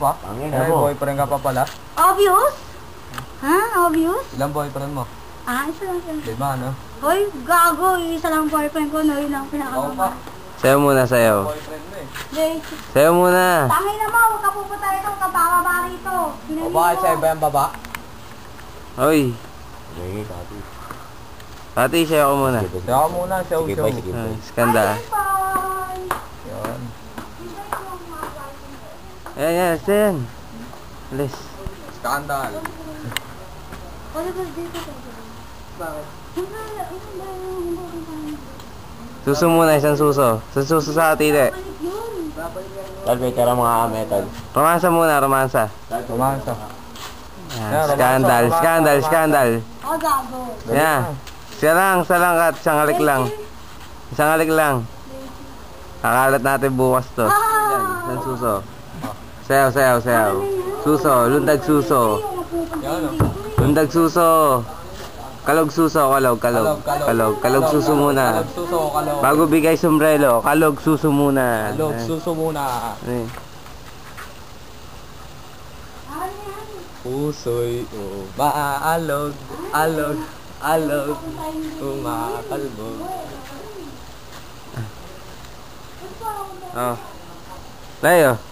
pa? Tangin, May ako. boyfriend ka pa pala? Obvious? Ha? Obvious? Ilang boyfriend mo? Ah, isa lang siya. Lima, no? Hoy, gago. Isa lang boyfriend ko, no? Yun ang Oo pa. pinakababa. Sayo muna, sayo. Boyfriend mo eh. Jay, Sayo muna. tangin na mo. Huwag ka pupunta rito. Huwag ka bababa rito. O bakit sa iba yung baba? Hoy. Pati, sayo ko muna. Siya ka muna, siya siya. Ay, skanda. Bye! Yan. Ayan, yan, yan. Alis. Scandal. Ano ba dito? Bakit? Suso muna, isang suso. Isang suso sa atile. Yun. Talbay ka mga metal. Romansa muna, romansa. Romansa. Skandal, skandal. Oh, gago. Yan. Siya lang, isa lang at isang halik lang. Isang halik lang. Kakalat natin bukas to. Ah! Isang suso. Sayaw, sayaw, sayaw. Suso, lundag suso. Lundag suso. Kalog suso, kalog, kalog. Kalog, kalog suso muna. Bago bigay sombrero, kalog suso muna. Kalog suso muna. Eh. Puso'y umaalog, alog, alog, umakalbog. Oh. Layo.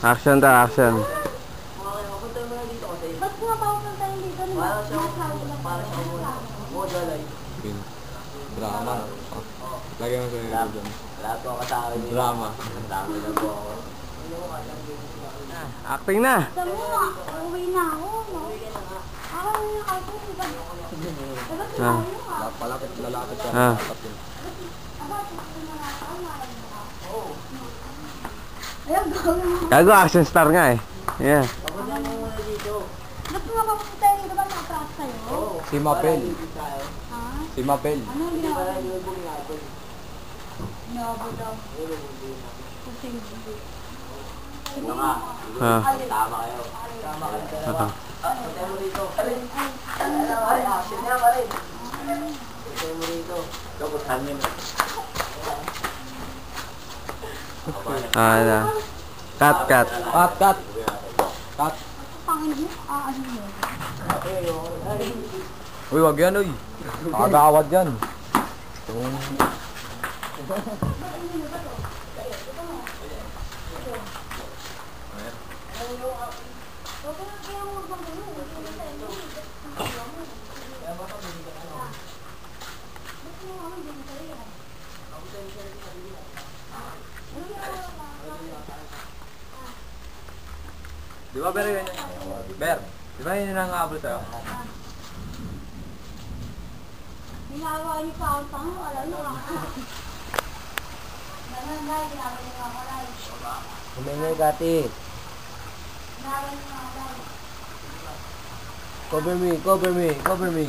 Action ta, action. Ba't pupunta yung dito? Para siya para siya Yun. Drama. Oh. Lagyan mo sa. Wala po ako sa akin. Drama. Ang dami na po ako. Acting na. Sa mo, uwi na ako. Ako yung ako. Diba? Diba Ah. ah? Palapit, lalapit ka. Ah. Lalapit. Gago action star nga eh. Yeah. Ba't nga pa pupunta yung dito? Ba't nakatrack sa'yo? Si Mapel. Ha? Si Mapel. Ano ang ginawa? Inabo daw. Kasi Ito nga. Ah. Tama kayo. Ah. Punta mo dito. Nga rin? Action niya ka rin. Punta mo dito. Niyo. Ah, na. Cut, cut. Cut, cut. Cut. Ah? Uy, wag yan, uy. Agawad yan. Yung... Di ba, Ber, yun? Ber, di ba yun yung nangahabol sa'yo? Ginawa niyo pa ang tango. Alam niyo ako. Ganun na, ginawa niyo ako. Lai. Humingay kati. Ginawa niyo ako. Lai. Cover me, cover me, cover me.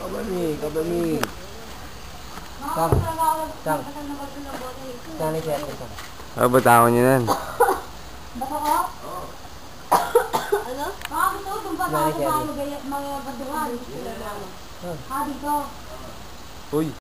Cover me, cover me. Mga Sang. kasagawad. Sang. Kasagawad ko na bote. Saan ni mga baduhan. Ha, dito. Uy.